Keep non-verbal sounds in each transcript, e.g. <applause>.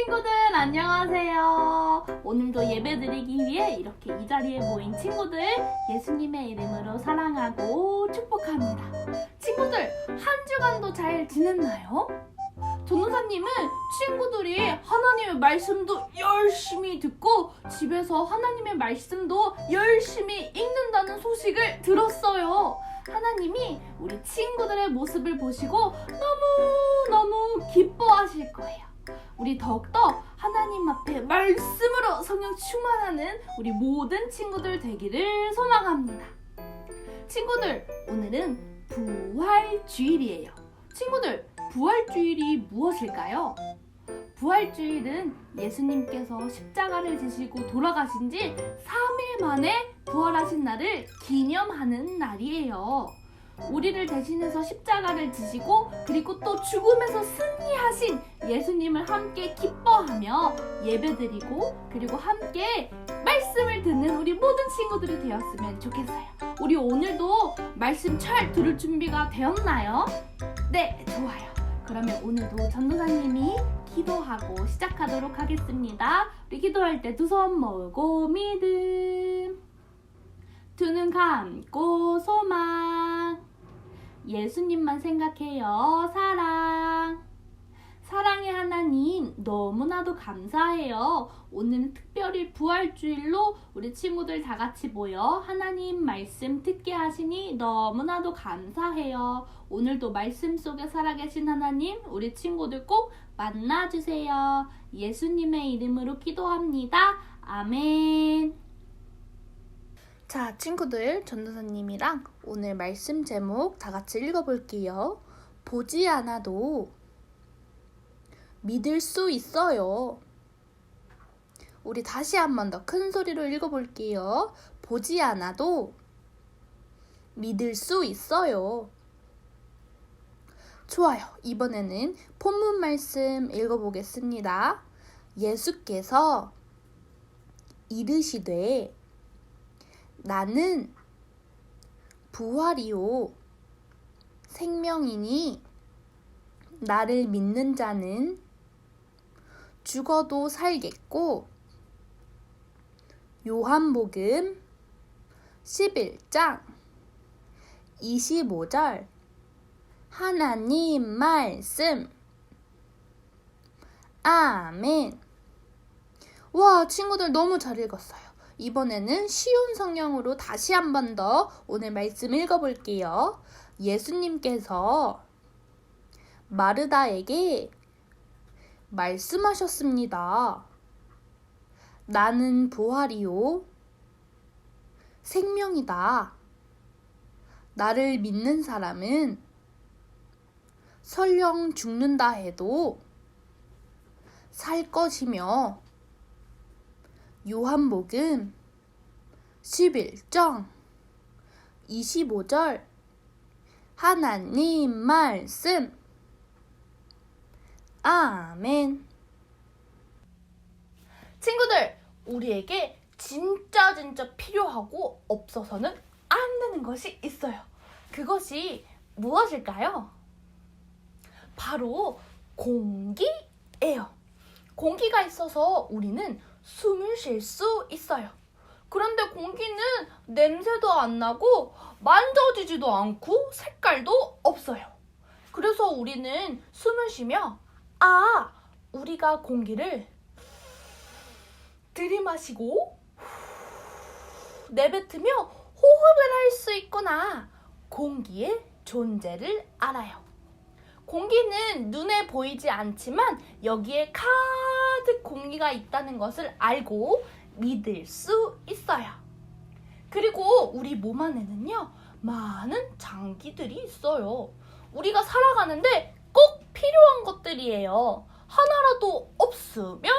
친구들 안녕하세요. 오늘도 예배 드리기 위해 이렇게 이 자리에 모인 친구들 예수님의 이름으로 사랑하고 축복합니다. 친구들 한 주간도 잘 지냈나요? 전도사님은 친구들이 하나님의 말씀도 열심히 듣고 집에서 하나님의 말씀도 열심히 읽는다는 소식을 들었어요. 하나님이 우리 친구들의 모습을 보시고 너무너무 기뻐하실 거예요. 우리 더욱더 하나님 앞에 말씀으로 성령 충만하는 우리 모든 친구들 되기를 소망합니다. 친구들, 오늘은 부활주일이에요. 친구들, 부활주일이 무엇일까요? 부활주일은 예수님께서 십자가를 지시고 돌아가신 지 3일 만에 부활하신 날을 기념하는 날이에요. 우리를 대신해서 십자가를 지시고 그리고 또 죽음에서 승리하신 예수님을 함께 기뻐하며 예배드리고 그리고 함께 말씀을 듣는 우리 모든 친구들이 되었으면 좋겠어요. 우리 오늘도 말씀 잘 들을 준비가 되었나요? 네, 좋아요. 그러면 오늘도 전도사님이 기도하고 시작하도록 하겠습니다. 우리 기도할 때 두 손 모으고 믿음. 두 눈 감고 소망. 예수님만 생각해요. 사랑. 사랑의 하나님, 너무나도 감사해요. 오늘은 특별히 부활주일로 우리 친구들 다 같이 모여 하나님 말씀 듣게 하시니 너무나도 감사해요. 오늘도 말씀 속에 살아계신 하나님, 우리 친구들 꼭 만나주세요. 예수님의 이름으로 기도합니다. 아멘. 자, 친구들, 전도사님이랑 오늘 말씀 제목 다 같이 읽어볼게요. 보지 않아도 믿을 수 있어요. 우리 다시 한 번 더 큰 소리로 읽어볼게요. 보지 않아도 믿을 수 있어요. 좋아요. 이번에는 본문 말씀 읽어보겠습니다. 예수께서 이르시되 나는 부활이요 생명이니 나를 믿는 자는 죽어도 살겠고 요한복음 11장 25절 하나님 말씀. 아멘. 와 친구들 너무 잘 읽었어요 이번에는 쉬운 성령으로 다시 한 번 더 오늘 말씀 읽어볼게요 예수님께서 마르다에게 말씀하셨습니다. 나는 부활이요. 생명이다. 나를 믿는 사람은 설령 죽는다 해도 살 것이며 요한복음 11장 25절 하나님 말씀 아멘. 친구들, 우리에게 진짜 진짜 필요하고 없어서는 안 되는 것이 있어요. 그것이 무엇일까요? 바로 공기예요. 공기가 있어서 우리는 숨을 쉴 수 있어요. 그런데 공기는 냄새도 안 나고 만져지지도 않고 색깔도 없어요. 그래서 우리는 숨을 쉬며 아, 우리가 공기를 들이마시고 내뱉으며 호흡을 할 수 있구나. 공기의 존재를 알아요. 공기는 눈에 보이지 않지만 여기에 가득 공기가 있다는 것을 알고 믿을 수 있어요. 그리고 우리 몸 안에는요, 많은 장기들이 있어요. 우리가 살아가는데 꼭 필요한 것들이에요. 하나라도 없으면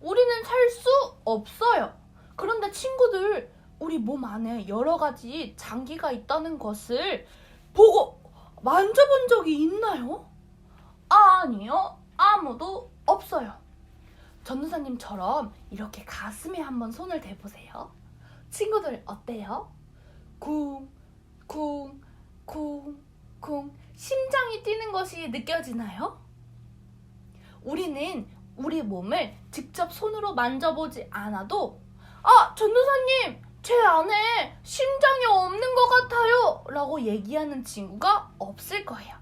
우리는 살 수 없어요. 그런데 친구들, 우리 몸 안에 여러 가지 장기가 있다는 것을 보고 만져본 적이 있나요? 아니요. 아무도 없어요. 전도사님처럼 이렇게 가슴에 한번 손을 대보세요. 친구들 어때요? 쿵, 쿵, 쿵, 쿵. 심장이 뛰는 것이 느껴지나요? 우리는 우리 몸을 직접 손으로 만져보지 않아도 아, 전도사님, 제 안에 심장이 없는 것 같아요. 라고 얘기하는 친구가 없을 거예요.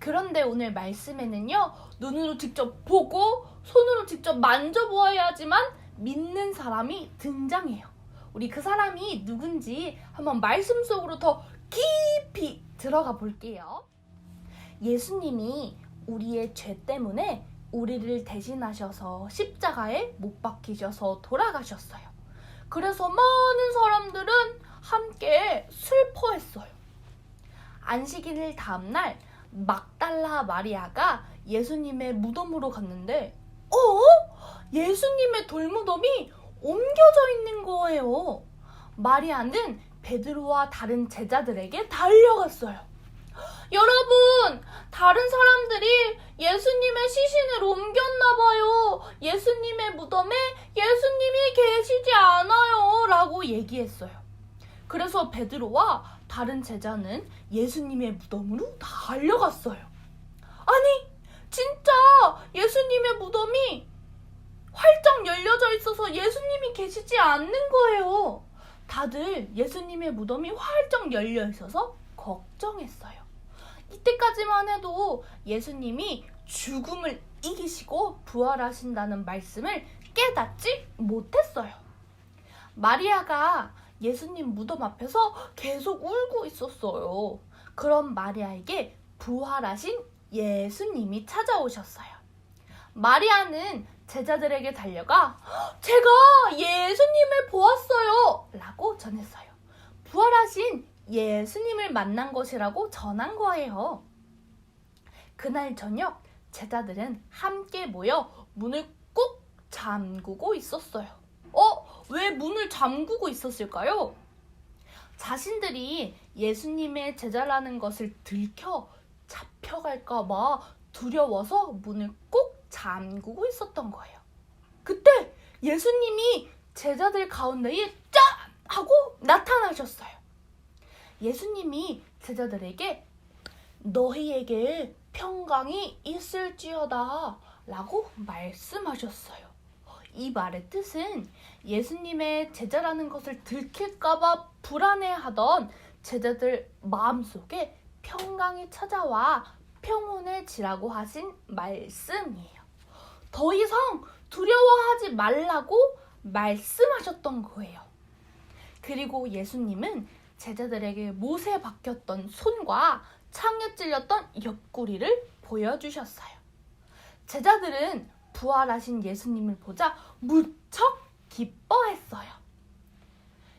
그런데 오늘 말씀에는요, 눈으로 직접 보고 손으로 직접 만져보아야지만 믿는 사람이 등장해요. 우리 그 사람이 누군지 한번 말씀 속으로 더 깊이 들어가 볼게요. 예수님이 우리의 죄 때문에 우리를 대신하셔서 십자가에 못 박히셔서 돌아가셨어요. 그래서 많은 사람들은 함께 슬퍼했어요. 안식일 다음날 막달라 마리아가 예수님의 무덤으로 갔는데, 어? 예수님의 돌무덤이 옮겨져 있는 거예요. 마리아는 베드로와 다른 제자들에게 달려갔어요. 여러분, 다른 사람들이 예수님의 시신을 옮겼나 봐요. 예수님의 무덤에 예수님이 계시지 않아요. 라고 얘기했어요. 그래서 베드로와 다른 제자는 예수님의 무덤으로 달려갔어요. 아니, 진짜 예수님의 무덤이 활짝 열려져 있어서 예수님이 계시지 않는 거예요. 다들 예수님의 무덤이 활짝 열려 있어서 걱정했어요. 이때까지만 해도 예수님이 죽음을 이기시고 부활하신다는 말씀을 깨닫지 못했어요. 마리아가 예수님 무덤 앞에서 계속 울고 있었어요. 그럼 마리아에게 부활하신 예수님이 찾아오셨어요. 마리아는 제자들에게 달려가 제가 예수님을 보았어요 라고 전했어요. 부활하신 예수님을 만난 것이라고 전한 거예요. 그날 저녁 제자들은 함께 모여 문을 꾹 잠그고 있었어요. 어? 왜 문을 잠그고 있었을까요? 자신들이 예수님의 제자라는 것을 들켜 잡혀갈까봐 두려워서 문을 꼭 잠그고 있었던 거예요. 그때 예수님이 제자들 가운데에 짠! 하고 나타나셨어요. 예수님이 제자들에게 너희에게 평강이 있을지어다 라고 말씀하셨어요. 이 말의 뜻은 예수님의 제자라는 것을 들킬까봐 불안해하던 제자들 마음속에 평강이 찾아와 평온해지라고 하신 말씀이에요. 더 이상 두려워하지 말라고 말씀하셨던 거예요. 그리고 예수님은 제자들에게 못에 박혔던 손과 창에 찔렸던 옆구리를 보여주셨어요. 제자들은 부활하신 예수님을 보자 무척 기뻐했어요.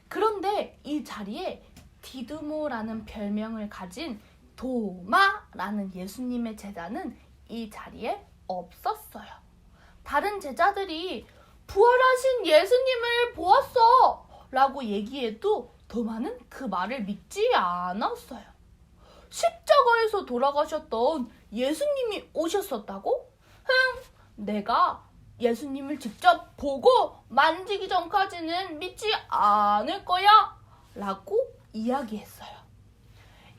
그런데 이 자리에 디두모라는 별명을 가진 도마라는 예수님의 제자는 이 자리에 없었어요. 다른 제자들이 부활하신 예수님을 보았어! 라고 얘기해도 도마는 그 말을 믿지 않았어요. 십자가에서 돌아가셨던 예수님이 오셨었다고? 흥, 내가 예수님을 직접 보고 만지기 전까지는 믿지 않을 거야! 라고 이야기했어요.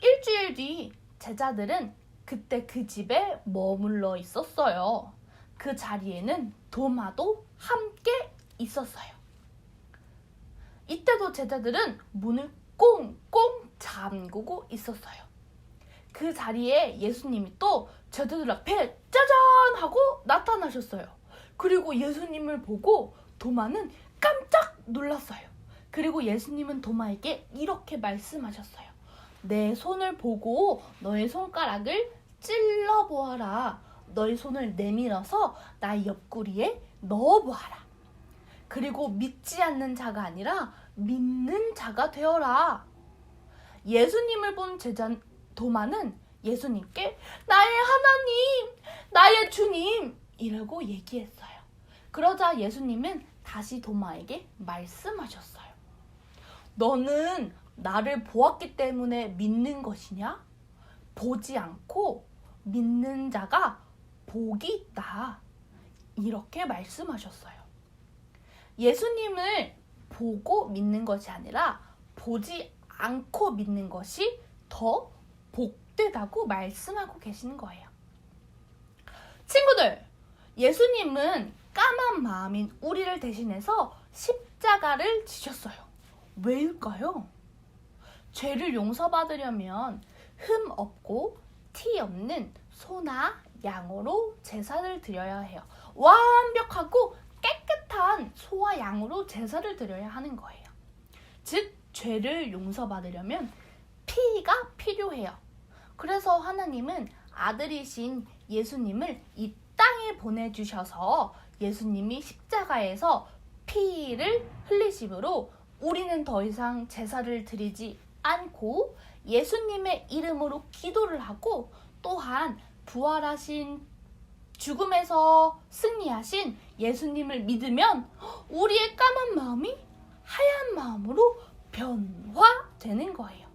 일주일 뒤 제자들은 그때 그 집에 머물러 있었어요. 그 자리에는 도마도 함께 있었어요. 이때도 제자들은 문을 꽁꽁 잠그고 있었어요. 그 자리에 예수님이 또 제자들 앞에 짜잔 하고 나타나셨어요. 그리고 예수님을 보고 도마는 깜짝 놀랐어요. 그리고 예수님은 도마에게 이렇게 말씀하셨어요. 내 손을 보고 너의 손가락을 찔러 보아라. 너의 손을 내밀어서 나의 옆구리에 넣어 보아라. 그리고 믿지 않는 자가 아니라 믿는 자가 되어라. 예수님을 본 제자 도마는 예수님께 나의 하나님, 나의 주님 이라고 얘기했어요. 그러자 예수님은 다시 도마에게 말씀하셨어요. 너는 나를 보았기 때문에 믿는 것이냐? 보지 않고 믿는 자가 복이 있다. 이렇게 말씀하셨어요. 예수님을 보고 믿는 것이 아니라 보지 않고 믿는 것이 더 복되다고 말씀하고 계시는 거예요. 친구들, 예수님은 까만 마음인 우리를 대신해서 십자가를 지셨어요. 왜일까요? 죄를 용서받으려면 흠 없고 티 없는 소나 양으로 제사를 드려야 해요. 완벽하고 깨끗한 소와 양으로 제사를 드려야 하는 거예요. 즉, 죄를 용서받으려면 피가 필요해요. 그래서 하나님은 아들이신 예수님을 이 땅에 보내주셔서 예수님이 십자가에서 피를 흘리심으로 우리는 더 이상 제사를 드리지 않고 예수님의 이름으로 기도를 하고 또한 부활하신 죽음에서 승리하신 예수님을 믿으면 우리의 까만 마음이 하얀 마음으로 변화되는 거예요.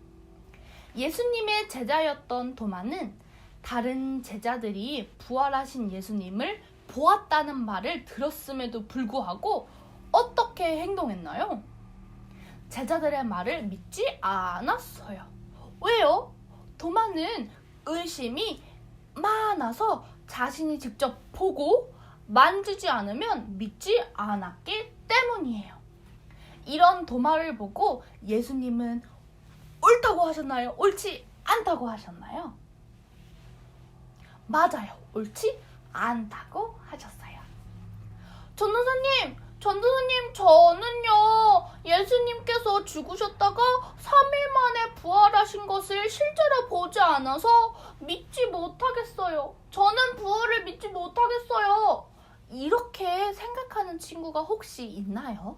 예수님의 제자였던 도마는 다른 제자들이 부활하신 예수님을 보았다는 말을 들었음에도 불구하고 어떻게 행동했나요? 제자들의 말을 믿지 않았어요. 왜요? 도마는 의심이 많아서 자신이 직접 보고 만지지 않으면 믿지 않았기 때문이에요. 이런 도마를 보고 예수님은 옳다고 하셨나요? 옳지 않다고 하셨나요? 맞아요. 옳지 않다고 하셨어요. 전도사님, 전도사님, 저는요, 예수님께서 죽으셨다가 3일 만에 부활하신 것을 실제로 보지 않아서 믿지 못하겠어요. 저는 부활을 믿지 못하겠어요. 이렇게 생각하는 친구가 혹시 있나요?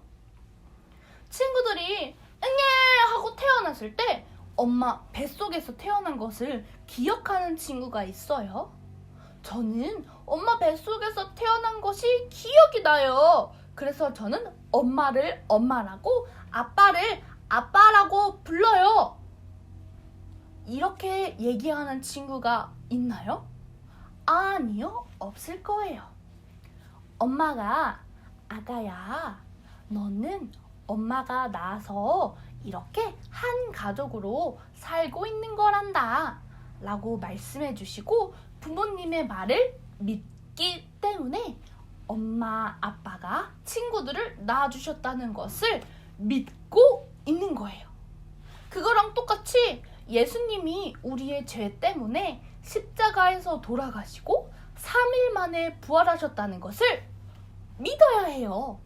친구들이 응애 하고 태어났을 때 엄마 뱃속에서 태어난 것을 기억하는 친구가 있어요? 저는 엄마 뱃속에서 태어난 것이 기억이 나요. 그래서 저는 엄마를 엄마라고 아빠를 아빠라고 불러요. 이렇게 얘기하는 친구가 있나요? 아니요, 없을 거예요. 엄마가 아가야, 너는 엄마가 낳아서 이렇게 한 가족으로 살고 있는 거란다. 라고 말씀해 주시고 부모님의 말을 믿기 때문에 엄마, 아빠가 친구들을 낳아주셨다는 것을 믿고 있는 거예요. 그거랑 똑같이 예수님이 우리의 죄 때문에 십자가에서 돌아가시고 3일 만에 부활하셨다는 것을 믿어야 해요.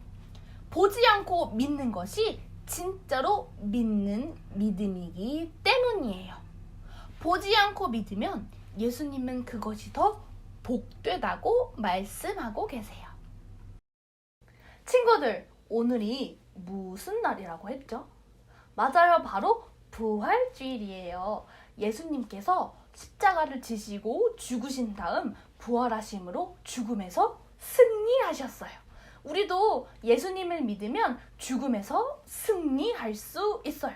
보지 않고 믿는 것이 진짜로 믿는 믿음이기 때문이에요. 보지 않고 믿으면 예수님은 그것이 더 복되다고 말씀하고 계세요. 친구들, 오늘이 무슨 날이라고 했죠? 맞아요. 바로 부활주일이에요. 예수님께서 십자가를 지시고 죽으신 다음 부활하심으로 죽음에서 승리하셨어요. 우리도 예수님을 믿으면 죽음에서 승리할 수 있어요.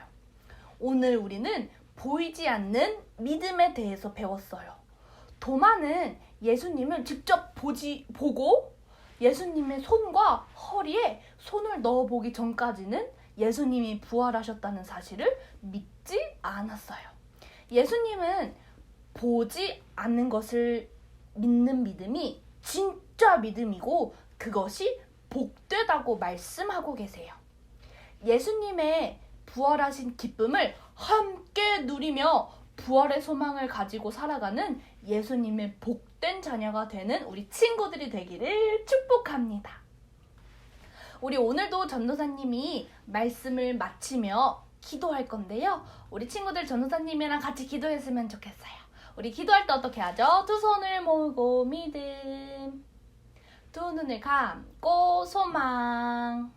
오늘 우리는 보이지 않는 믿음에 대해서 배웠어요. 도마는 예수님을 직접 보지 보고 예수님의 손과 허리에 손을 넣어 보기 전까지는 예수님이 부활하셨다는 사실을 믿지 않았어요. 예수님은 보지 않는 것을 믿는 믿음이 진 짜 믿음이고 그것이 복되다고 말씀하고 계세요. 예수님의 부활하신 기쁨을 함께 누리며 부활의 소망을 가지고 살아가는 예수님의 복된 자녀가 되는 우리 친구들이 되기를 축복합니다. 우리 오늘도 전도사님이 말씀을 마치며 기도할 건데요. 우리 친구들 전도사님이랑 같이 기도했으면 좋겠어요. 우리 기도할 때 어떻게 하죠? 두 손을 모으고 믿음. 두 눈을 감고 소망.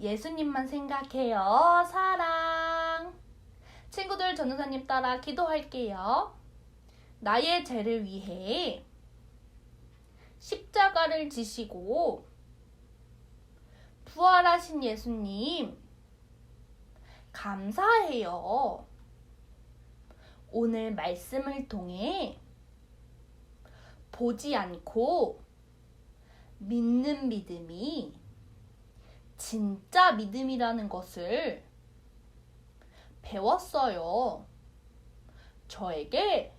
예수님만 생각해요. 사랑. 친구들 전도사님 따라 기도할게요. 나의 죄를 위해 십자가를 지시고 부활하신 예수님 감사해요. 오늘 말씀을 통해 보지 않고 믿는 믿음이 진짜 믿음이라는 것을 배웠어요. 저에게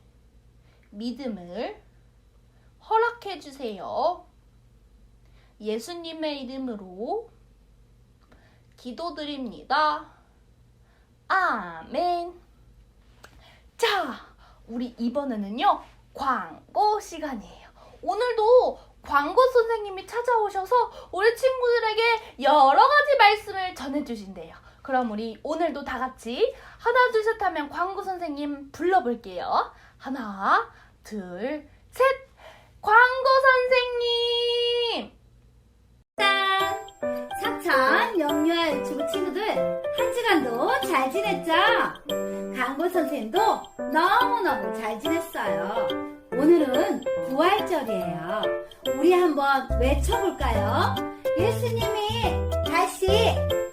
믿음을 허락해 주세요. 예수님의 이름으로 기도드립니다. 아멘. 자, 우리 이번에는요, 광고 시간이에요. 오늘도 광고 선생님이 찾아오셔서 우리 친구들에게 여러 가지 말씀을 전해주신대요. 그럼 우리 오늘도 다 같이 하나, 둘, 셋 하면 광고 선생님 불러볼게요. 하나, 둘, 셋! 광고 선생님! 짠! 사천 영유아 유치부 친구들 한 주간도 잘 지냈죠? 강고 선생님도 너무너무 잘 지냈어요. 오늘은 부활절이에요. 우리 한번 외쳐볼까요? 예수님이 다시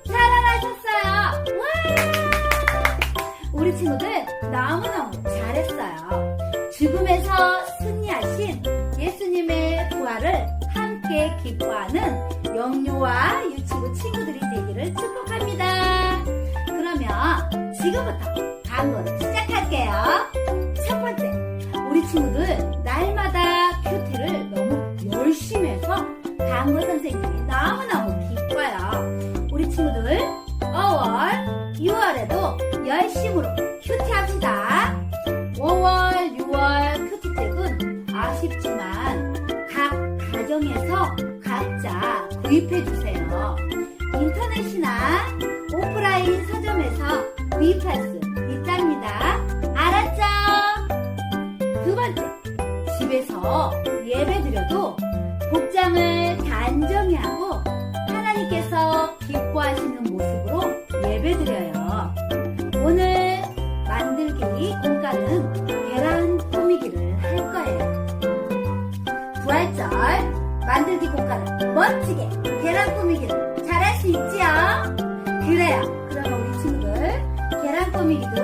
살아나셨어요. 와! 우리 친구들 너무너무 잘했어요. 죽음에서 승리하신 예수님의 부활을 함께 기뻐하는 영유아 유치부 친구들이 되기를 축복합니다. 그러면 지금부터 열심으로 큐티합시다. 5월, 6월 큐티책은 아쉽지만 각 가정에서 각자 구입해 주세요. 인터넷이나 오프라인 서점에서 구입할 수 있답니다. 알았죠? 두 번째, 집에서 예배 드려도 복장을 단정히 하고 하나님께서 기뻐하시는 모습으로 예배 드려요. 오늘 만들기 공과는 계란 꾸미기를 할 거예요. 부활절 만들기 공과는 멋지게 계란 꾸미기를 잘할 수 있지요? 그래요. 그러면 우리 친구들 계란 꾸미기도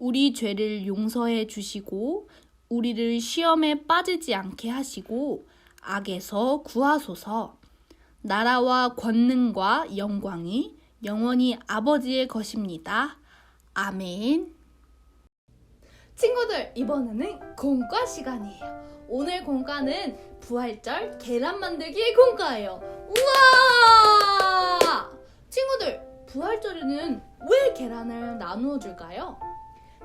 우리 죄를 용서해 주시고 우리를 시험에 빠지지 않게 하시고 악에서 구하소서. 나라와 권능과 영광이 영원히 아버지의 것입니다. 아멘. 친구들, 이번에는 공과 시간이에요. 오늘 공과는 부활절 계란 만들기 공과예요. 우와! 친구들, 부활절에는 왜 계란을 나누어 줄까요?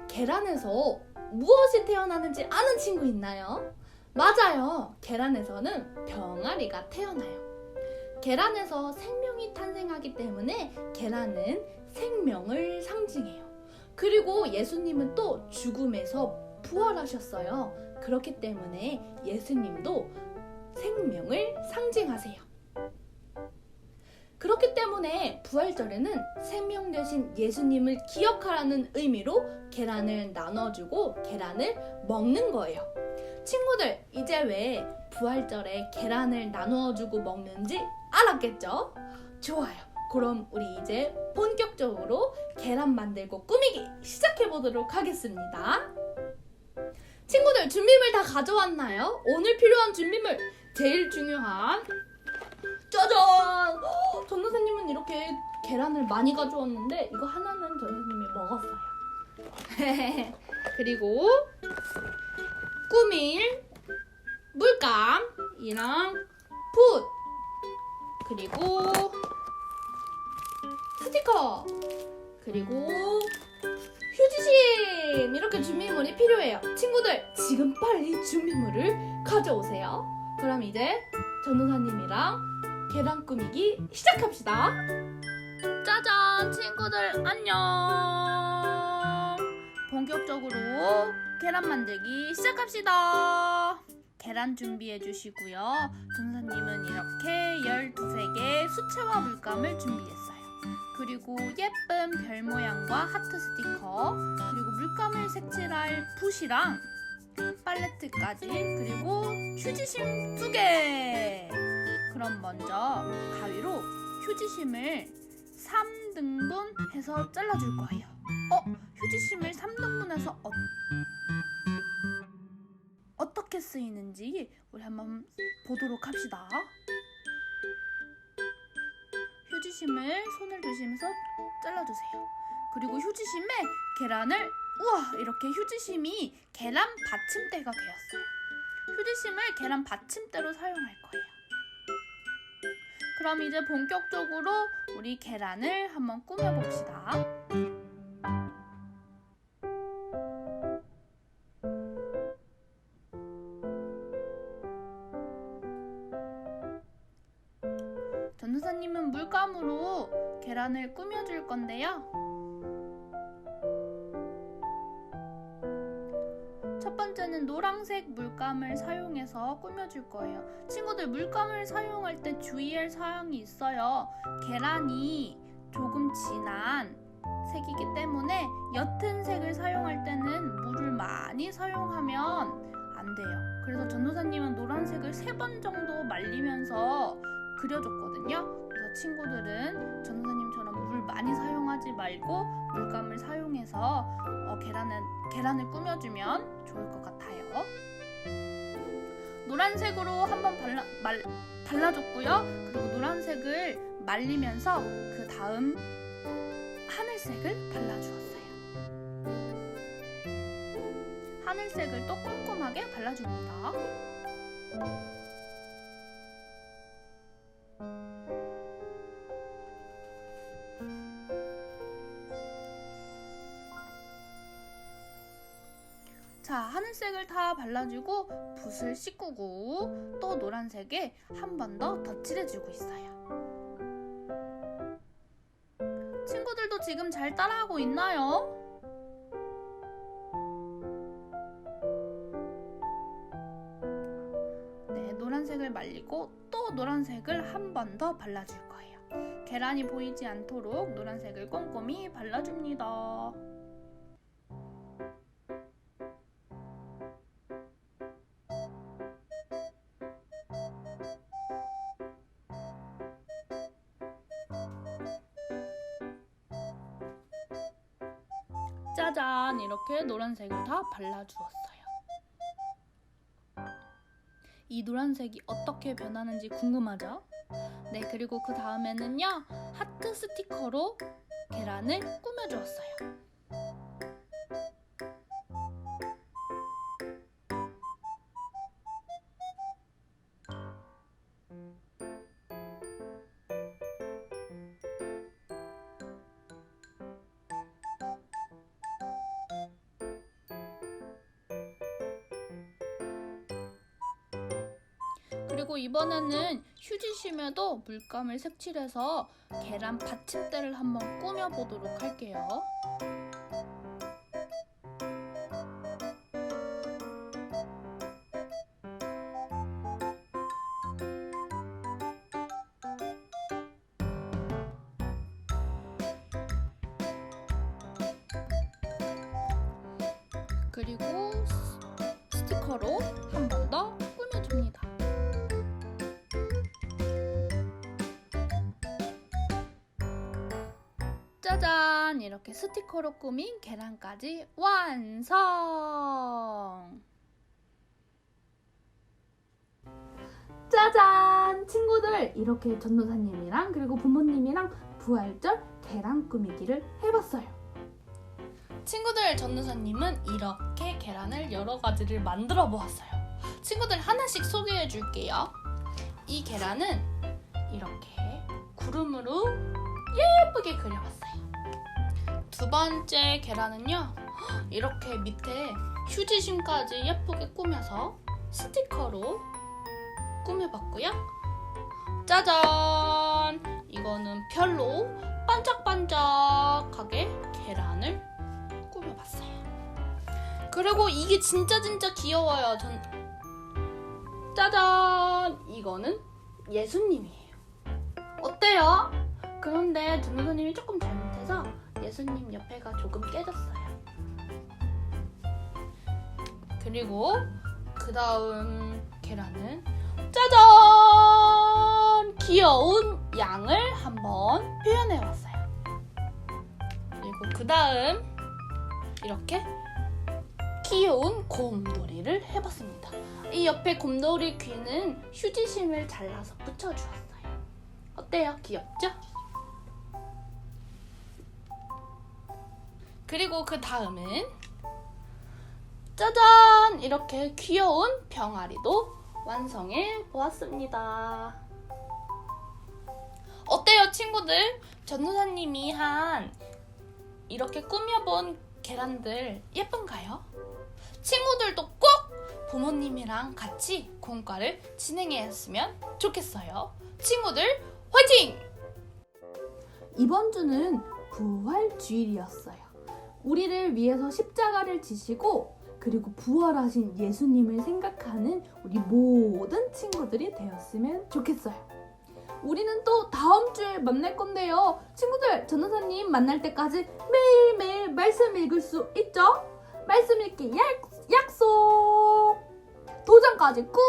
계란에서 무엇이 태어나는지 아는 친구 있나요? 맞아요. 계란에서는 병아리가 태어나요. 계란에서 생명이 탄생하기 때문에 계란은 생명을 상징해요. 그리고 예수님은 또 죽음에서 부활하셨어요. 그렇기 때문에 예수님도 생명을 상징하세요. 그렇기 때문에 부활절에는 생명 되신 예수님을 기억하라는 의미로 계란을 나눠주고 계란을 먹는 거예요. 친구들, 이제 왜 부활절에 계란을 나누어주고 먹는지 알았겠죠? 좋아요. 그럼 우리 이제 본격적으로 계란 만들고 꾸미기 시작해 보도록 하겠습니다. 친구들, 준비물 다 가져왔나요? 오늘 필요한 준비물 제일 중요한 짜잔! 헉, 전 선생님은 이렇게 계란을 많이 가져왔는데 이거 하나는 전 선생님이 먹었어요. <laughs> 그리고 꾸밀 물감 이랑 붓 그리고 스티커 그리고 휴지심 이렇게 준비물이 필요해요. 친구들 지금 빨리 준비물을 가져오세요. 그럼 이제 전도사님이랑 계란 꾸미기 시작합시다. 짜잔 친구들 안녕. 본격적으로 계란 만들기 시작합시다. 계란 준비해 주시고요. 전사님은 이렇게 12개 수채화 물감을 준비했어요. 그리고 예쁜 별 모양과 하트 스티커, 그리고 물감을 색칠할 붓이랑 팔레트까지, 그리고 휴지심 두 개! 그럼 먼저 가위로 휴지심을 3등분 해서 잘라줄 거예요. 어? 휴지심을 3등분해서 어, 어떻게 쓰이는지 우리 한번 보도록 합시다. 휴지심을 손을 조심해서 잘라주세요. 그리고 휴지심에 계란을 우와 이렇게 휴지심이 계란 받침대가 되었어요. 휴지심을 계란 받침대로 사용할 거예요. 그럼 이제 본격적으로 우리 계란을 한번 꾸며봅시다. 전도사님은 물감으로 계란을 꾸며줄 건데요. 첫 번째는 노란색 물감을 사용해서 꾸며줄 거예요. 친구들 물감을 사용할 때 주의할 사항이 있어요. 계란이 조금 진한 색이기 때문에 옅은 색을 사용할 때는 물을 많이 사용하면 안 돼요. 그래서 전도사님은 노란색을 세 번 정도 말리면서 그려줬거든요. 그래서 친구들은 전도사님처럼 물 많이 사용하지 말고 물감을 사용해서 어, 계란을, 계란을 꾸며주면 좋을 것 같아요. 노란색으로 한번 발라, 말, 발라줬고요. 그리고 노란색을 말리면서 그 다음 하늘색을 발라주었어요. 하늘색을 또 꼼꼼하게 발라줍니다. 자, 하늘색을 다 발라주고 붓을 씻고 또 노란색에 한 번 더 덧칠해주고 있어요. 친구들도 지금 잘 따라하고 있나요? 네, 노란색을 말리고 또 노란색을 한 번 더 발라줄 거예요. 계란이 보이지 않도록 노란색을 꼼꼼히 발라줍니다. 짜잔! 이렇게 노란색을 다 발라주었어요. 이 노란색이 어떻게 변하는지 궁금하죠? 네, 그리고 그 다음에는요, 하트 스티커로 계란을 꾸며주었어요. 그리고 이번에는 휴지심에도 물감을 색칠해서 계란 받침대를 한번 꾸며보도록 할게요. 스티커로 꾸민 계란까지 완성! 짜잔! 친구들, 이렇게 전도사님이랑 그리고 부모님이랑 부활절 계란 꾸미기를 해봤어요. 친구들, 전도사님은 이렇게 계란을 여러 가지를 만들어 보았어요. 친구들 하나씩 소개해 줄게요. 이 계란은 이렇게 구름으로 예쁘게 그려봤어요. 두 번째 계란은요, 이렇게 밑에 휴지심까지 예쁘게 꾸며서 스티커로 꾸며봤고요. 짜잔! 이거는 별로 반짝반짝하게 계란을 꾸며봤어요. 그리고 이게 진짜 진짜 귀여워요. 전 짜잔! 이거는 예수님이에요. 어때요? 그런데 전도사님이 조금 잘못해서 예수님 옆에가 조금 깨졌어요. 그리고 그 다음 계란은 짜잔! 귀여운 양을 한번 표현해 왔어요. 그리고 그 다음 이렇게 귀여운 곰돌이를 해봤습니다. 이 옆에 곰돌이 귀는 휴지심을 잘라서 붙여주었어요. 어때요? 귀엽죠? 그리고 그 다음은 짜잔! 이렇게 귀여운 병아리도 완성해 보았습니다. 어때요, 친구들? 전도사님이 한 이렇게 꾸며본 계란들 예쁜가요? 친구들도 꼭 부모님이랑 같이 공과를 진행했으면 좋겠어요. 친구들 화이팅! 이번 주는 부활 주일이었어요. 우리를 위해서 십자가를 지시고 그리고 부활하신 예수님을 생각하는 우리 모든 친구들이 되었으면 좋겠어요. 우리는 또 다음 주에 만날 건데요. 친구들, 전도사님 만날 때까지 매일매일 말씀 읽을 수 있죠? 말씀 읽기 약, 약속! 도전까지 꾹!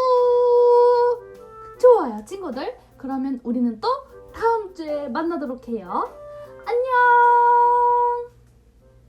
좋아요, 친구들. 그러면 우리는 또 다음 주에 만나도록 해요. 안녕!